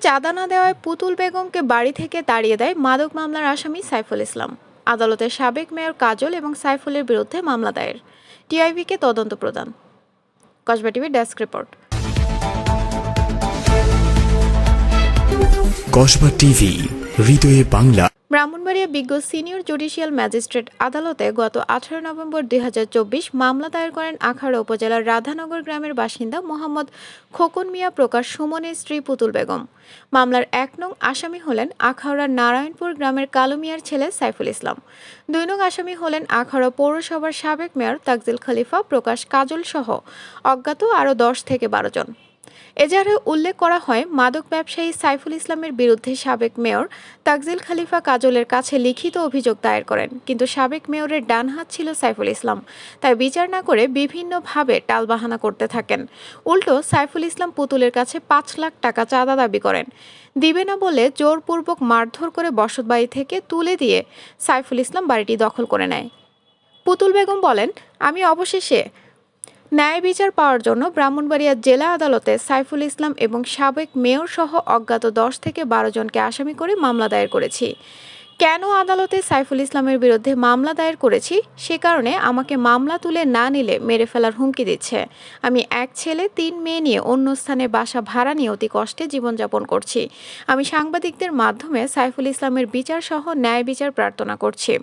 চাঁদা না দেওয়ায় পুতুল বেগমকে বাড়ি থেকে তাড়িয়ে দেয় মাদক মামলার আসামি সাইফুল ইসলাম। আদালতের সাবেক মেয়র কাজল এবং সাইফুলের বিরুদ্ধে মামলা দায়ের। টিআইবিকে তদন্ত প্রদান। Kasba TV desk report. Kasba TV, হৃদয়ে বাংলা। ব্রাহ্মণবাড়িয়া বিজ্ঞ সিনিয়র জুডিশিয়াল ম্যাজিস্ট্রেট আদালতে গত আঠারো নভেম্বর দুই হাজার চব্বিশ মামলা দায়ের করেন আখাড়া উপজেলার রাধানগর গ্রামের বাসিন্দা মোহাম্মদ খোকন মিয়া প্রকাশ সুমনের স্ত্রী পুতুল বেগম। মামলার এক নং আসামি হলেন আখাউড়ার নারায়ণপুর গ্রামের কালো মিয়ার ছেলে সাইফুল ইসলাম। দুই নং আসামি হলেন আখাউড়া পৌরসভার সাবেক মেয়র তাকজিল খলিফা প্রকাশ কাজল সহ অজ্ঞাত আরও দশ থেকে বারো জন। এজাহারে উল্লেখ করা হয়, মাদক ব্যবসায়ী সাইফুল ইসলামের বিরুদ্ধে সাবেক মেয়র তাকজিল খালিফা কাজলের কাছে লিখিত অভিযোগ দায়ের করেন। কিন্তু সাবেক মেয়রের ডান হাত ছিল সাইফুল ইসলাম। তাই বিচার না করে বিভিন্নভাবে টালবাহানা করতে থাকেন। উল্টো, সাইফুল ইসলাম পুতুলের কাছে পাঁচ লাখ টাকা চাঁদা দাবি করেন। দিবে না বলে জোরপূর্বক মারধর করে বসতবাড়ি থেকে তুলে দিয়ে সাইফুল ইসলাম বাড়িটি দখল করে নেয়। পুতুল বেগম বলেন, আমি অবশেষে ন্যায় বিচার পাওয়ার জন্য ব্রাহ্মণবাড়িয়া জেলা আদালতে সাইফুল ইসলাম এবং সাবেক মেয়র সহ অজ্ঞাত দশ থেকে বারো জনকে আসামি করে মামলা দায়ের করেছি। কেন আদালতে সাইফুল ইসলামের বিরুদ্ধে মামলা দায়ের করেছি? সে কারণে আমাকে মামলা তুলে না নিলে মেরে ফেলার হুমকি দিচ্ছে। আমি এক ছেলে, তিন মেয়ে নিয়ে অন্য স্থানে বাসা ভাড়া নিয়ে অতি কষ্টে জীবনযাপন করছি। আমি সাংবাদিকদের মাধ্যমে সাইফুল ইসলামের বিচার সহ ন্যায় বিচার প্রার্থনা করছি।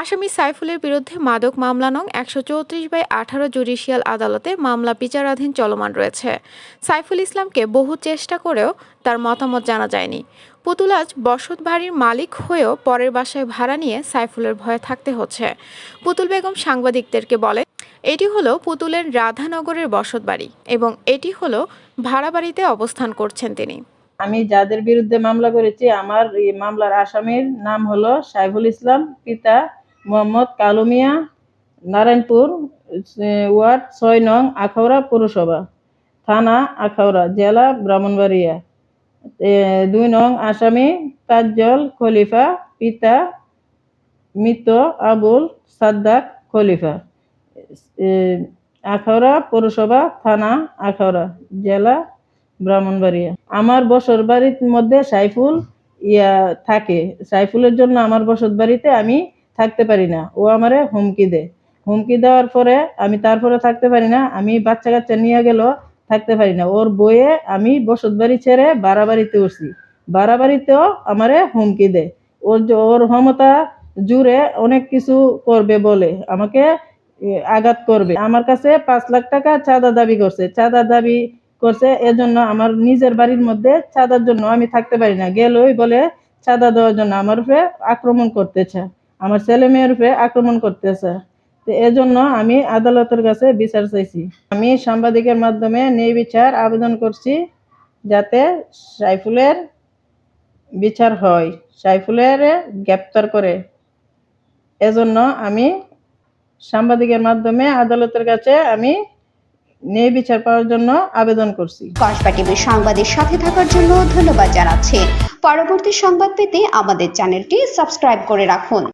আসামি সাইফুলের বিরুদ্ধে মাদক মামলা নং একশো চৌত্রিশ বাই আঠারো জুডিশিয়াল আদালতে মামলা বিচারাধীন চলমান রয়েছে। সাইফুল ইসলামকে বহু চেষ্টা করেও তার মতামত জানা যায়নি। পুতুল আজ বসত বাড়ির মালিক হয়েও পরের বাসায় ভাড়া নিয়ে সাইফুলের ভয়ে থাকতে হচ্ছে। পুতুল বেগম সাংবাদিকদেরকে বলে এটি হলো পুতুলের রাধানগরের বসত বাড়ি এবং এটি হলো ভাড়া বাড়িতে অবস্থান করছেন তিনি। আমি যাদের বিরুদ্ধে মামলা করেছি, আমার এই মামলার আসামির নাম হলো সাইফুল ইসলাম, পিতা মোহাম্মদ কালুমিয়া, নারায়ণপুর ওয়ার্ড ছয় নং আখাউড়া পৌরসভা, থানা আখাউড়া, জেলা ব্রাহ্মণবাড়িয়া। দুই নং আসামি তাজ্জল খলিফা, পিতা মৃত আবুল সাদ্দাক খলিফা। আখাউড়া পৌরসভা, থানা আখাউড়া, জেলা ব্রাহ্মণবাড়িয়া। আমার বসর বাড়ির মধ্যে সাইফুল ইয়া থাকে। সাইফুলের জন্য আমার বসত বাড়িতে আমি থাকতে পারি না। ও আমারে হুমকি দেয় হুমকি দেওয়ার পরে আমি তারপরে থাকতে পারি না। আমি বাচ্চা কাচ্চা নিয়ে গেল থাকতে পারি না। ওর বইয়ে আমি বসত বাড়ি ছেড়ে বাড়া বাড়িতে উঠছি। বাড়া বাড়িতেও আমারে হুমকি দেয় ওর ওর ক্ষমতা জুড়ে অনেক কিছু করবে বলে, আমাকে আঘাত করবে। আমার কাছে পাঁচ লাখ টাকা চাঁদা দাবি করছে। চাঁদা দাবি করছে, এজন্য আমার নিজের বাড়ির মধ্যে চাঁদার জন্য আমি থাকতে পারি না। গেলই বলে চাঁদা দেওয়ার জন্য আমার উপরে আক্রমণ করতেছে, আমার ছেলে মেয়ের উপরে আক্রমণ করতেছে। তো এজন্য আমি আদালতের কাছে বিচার চাইছি। আমি সাংবাদিকের মাধ্যমে ন্যায় বিচার আবেদন করছি যাতে সাইফুলের বিচার হয়, সাইফুলের গ্রেপ্তার করে। এজন্য আমি সাংবাদিকের মাধ্যমে আদালতের কাছে আমি ন্যায় বিচার পাওয়ার জন্য আবেদন করছি। কসবা টিভির সংবাদের সাথে থাকার জন্য ধন্যবাদ জানাচ্ছি। পরবর্তী সংবাদ পেতে আমাদের চ্যানেলটি সাবস্ক্রাইব করে রাখুন।